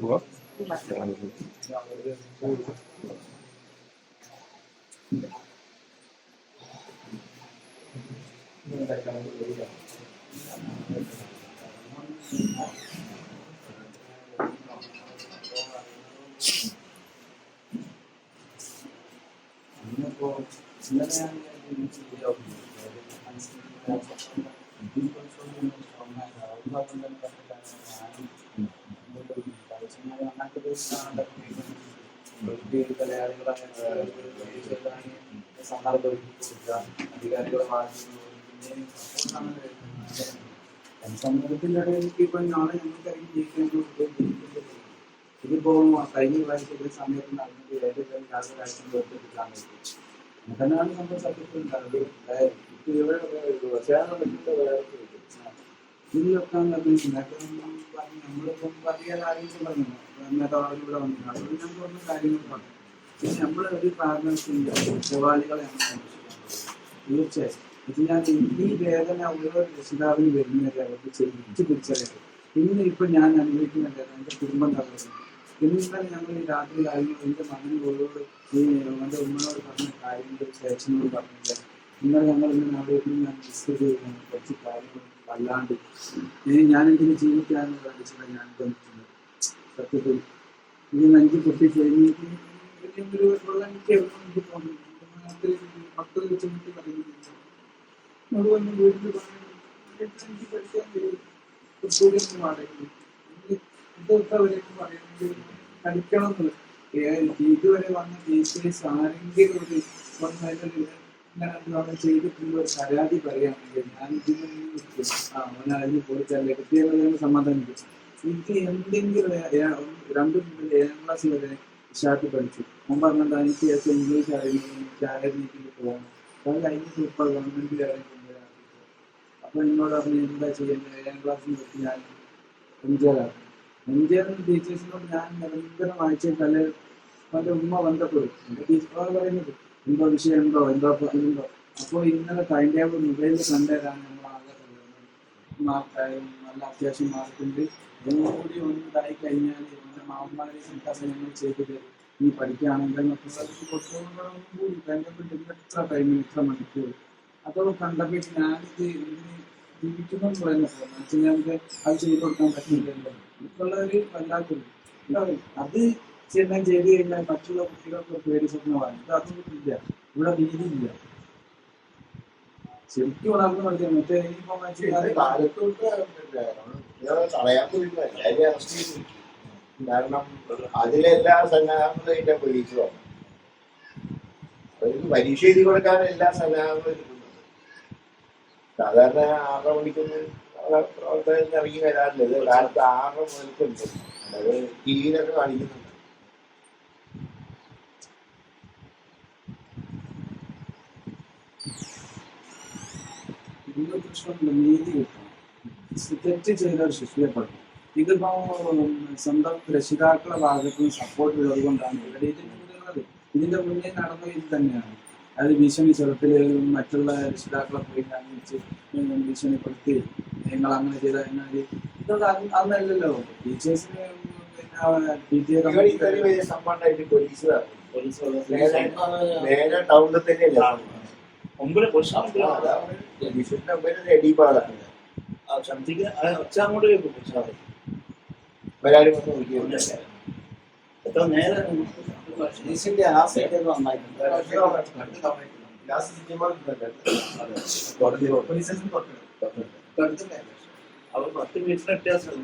What? nhưng mà Thank you. ഇന്നലെയാണ് ഞാൻ ചെയ്യാവുന്നത് സമൂഹത്തിന്റെ ഇടയിലേക്ക് ഇപ്പൊ നാളെ ഞങ്ങൾക്ക് ഇറങ്ങി ജീവിക്കാൻ ഇതിപ്പോ കഴിഞ്ഞ പ്രാവശ്യം ഒരു സമയത്ത് നടന്നത് ഏതൊക്കെ യാതൊരാഴ്ചയും എടുക്കാൻ പറ്റും അതനാണ് നമ്മുടെ സത്യത്തിൽ ഉണ്ടാകുന്നത് ഇപ്പൊ ഇവിടെ ഇത് വെക്കാൻ നമ്മളിപ്പം പറയാൻ ആരെങ്കിലും പറഞ്ഞു. നേരത്തെ ഇവിടെ വന്നു അതുകൊണ്ട് ഞങ്ങൾക്ക് ഒന്നും കാര്യങ്ങൾ പറഞ്ഞു. പക്ഷെ നമ്മൾ ഒരു കാരണത്തില്ല കുറ്റവാളികളെ നമ്മൾ തീർച്ചയായും. ഇത് ഞാൻ ഈ വേദന ഓരോ രക്ഷിതാവിന് വരുന്നവരെ അവർക്ക് ചെയ്യിച്ച് തിരിച്ചറിയാം ഇന്ന് ഇപ്പൊ ഞാൻ അനുഭവിക്കുന്നുണ്ട് എന്റെ കുടുംബം തകർന്നു. ഇന്നലെ ഞങ്ങൾ ഈ രാത്രി കാര്യങ്ങൾ എന്റെ മകനോട് ഈ എന്റെ ഉമ്മനോട് പറഞ്ഞ കാര്യങ്ങൾ ചേച്ചനോട് പറഞ്ഞില്ല. ഇന്നലെ ഞങ്ങൾ ഇന്ന് നാട്ടിൽ ഞാൻ ഡിസ്കസ് ചെയ്യുന്നു കുറച്ച് കാര്യങ്ങൾ അല്ലാണ്ട് ഇനി ഞാൻ ഇതിന് ജീവിക്കാനുള്ള കാണിച്ചാൽ ഞാൻ ബന്ധിക്കുന്നത് സത്യത്തിൽ. ഇനി അഞ്ച് കുട്ടി കഴിഞ്ഞിട്ട് ഒരു വെള്ളം എനിക്ക് തോന്നുന്നു മക്കൾ വെച്ച് എനിക്ക് പറയുന്നില്ല മുഴുവൻ വീട്ടിൽ എനിക്ക് പഠിക്കാൻ കഴിയും വാടകയ്ക്ക്. ഇതൊക്കെ അവരൊക്കെ പറയുന്നത് പഠിക്കണം എന്നുള്ളത് ഇതുവരെ വന്ന ടീച്ചേഴ്സ് ആരെങ്കിലും ഒരു എന്താണ് ഒരു ഞാൻ എനിക്ക് എന്തെങ്കിലും രണ്ടു ഏഴാം ക്ലാസ് വരെ വിശാഖ് പഠിച്ചു. ഞാൻ പറഞ്ഞത് എനിക്ക് ഇംഗ്ലീഷ് അറിയുന്നത് എനിക്ക് ആ പോകാം പോകണം. അത് കഴിഞ്ഞിട്ട് ഇപ്പൊ ഗവൺമെന്റ് കൊണ്ടുവരാൻ അപ്പൊ എന്നോട് പറഞ്ഞു എന്താ ചെയ്യുന്നത് ഏഴാം ക്ലാസ്സിൽ വെച്ച് ഞാൻ എംജിആറാണ്. എംജിആറിന് ടീച്ചേഴ്സിനോട് ഞാൻ നിരന്തരം ആഴ്ചയിൽ തല പല ഉമ്മ ബന്ധപ്പെടും എന്റെ ടീച്ചർ പറയുന്നത് എന്തോ വിഷയമുണ്ടോ? എന്തോ ഇപ്പൊ ഉണ്ടോ അപ്പോൾ ഇന്നലെ ടൈം ടേബിൾ മൊബൈലിൽ കണ്ടതാണ് നമ്മൾ ആകെ മാർക്കായും നല്ല അത്യാവശ്യം മാർക്കുണ്ട്. ഒന്നുകൂടി ഒന്ന് ഇതായി കഴിഞ്ഞാൽ എന്റെ മാമന്മാരെ സംസാരം ഞങ്ങൾ ചെയ്ത് തരും നീ പഠിക്കുകയാണെങ്കിൽ കുറച്ചുകൂടി കൂടി ടേബിൾ ഇത്ര ടൈമിൽ ഇത്ര മണിക്കൂർ. അതോ കണ്ടപ്പോൾ ഞാനിത് ഇതിന് ജീവിക്കുന്നു പറയുന്നത് വെച്ചാൽ ഞങ്ങൾക്ക് അത് ചെയ്തു കൊടുക്കാൻ പറ്റുന്നില്ലല്ലോ. ഇപ്പോഴുള്ള ഒരു വല്ലാത്തൊരു ഉണ്ടാവും. അത് ചെയ്യാൻ ചെയ്ത് കഴിഞ്ഞാൽ മറ്റുള്ള കുട്ടികൾക്ക് പേടി സ്വപ്നമാണ് ഇത് അതൊന്നും ഇല്ല. ഇവിടെ വീതിയില്ല ശരിക്കും വളർന്നു പഠിക്കാം മറ്റേ പരീക്ഷ എഴുതി കൊടുക്കാൻ എല്ലാ സന്നാഹങ്ങളും സാധാരണ ആറര മണിക്കൊന്നും അവിടെ പ്രവർത്തകർ ഇറങ്ങി വരാറില്ല. ഇത് കാലത്ത് ആറര മുതൽക്കുണ്ട് അത് ടി വിയിലൊക്കെ കാണിക്കുന്നുണ്ട്. ഇന്ന് പ്രശ്നമില്ല നീതി കിട്ടണം. തെറ്റ് ചെയ്താൽ ശിക്ഷിക്കപ്പെടണം. ഇതിപ്പോ ഉം, സ്വന്തം രക്ഷിതാക്കളുടെ ഭാഗത്തു നിന്ന് സപ്പോർട്ട് ഉള്ളത് കൊണ്ടാണ് ഇവിടെ ഇതിന്റെ ഇതിന്റെ മുന്നേ നടന്ന ഇത് തന്നെയാണ്. അത് ഭീഷണി ചെറുത്തിൽ മറ്റുള്ള രക്ഷിതാക്കളെ പോയി കാണിച്ച് ഭീഷണിപ്പെടുത്തി നിങ്ങൾ അങ്ങനെ ചെയ്ത എന്നാൽ ഇതൊക്കെ അന്ന് അന്നല്ലല്ലോ. ടീച്ചേഴ്സിന് പിന്നെ ടൗണിൽ തന്നെയല്ല ഒമ്പത് കൊച്ചാ പോലീസിന്റെ മുമ്പിൽ എടിപാടാണ് ശബ്ദിക്ക് ഒച്ച അങ്ങോട്ട് കേൾക്കും കൊച്ചാ ഒരാരും വന്ന് നോക്കിയില്ല എത്ര നേരം പോലീസിന്റെ ആ സൈഡ് നന്നായിട്ടുണ്ട് അവർ പത്ത് മീറ്റർ വ്യത്യാസം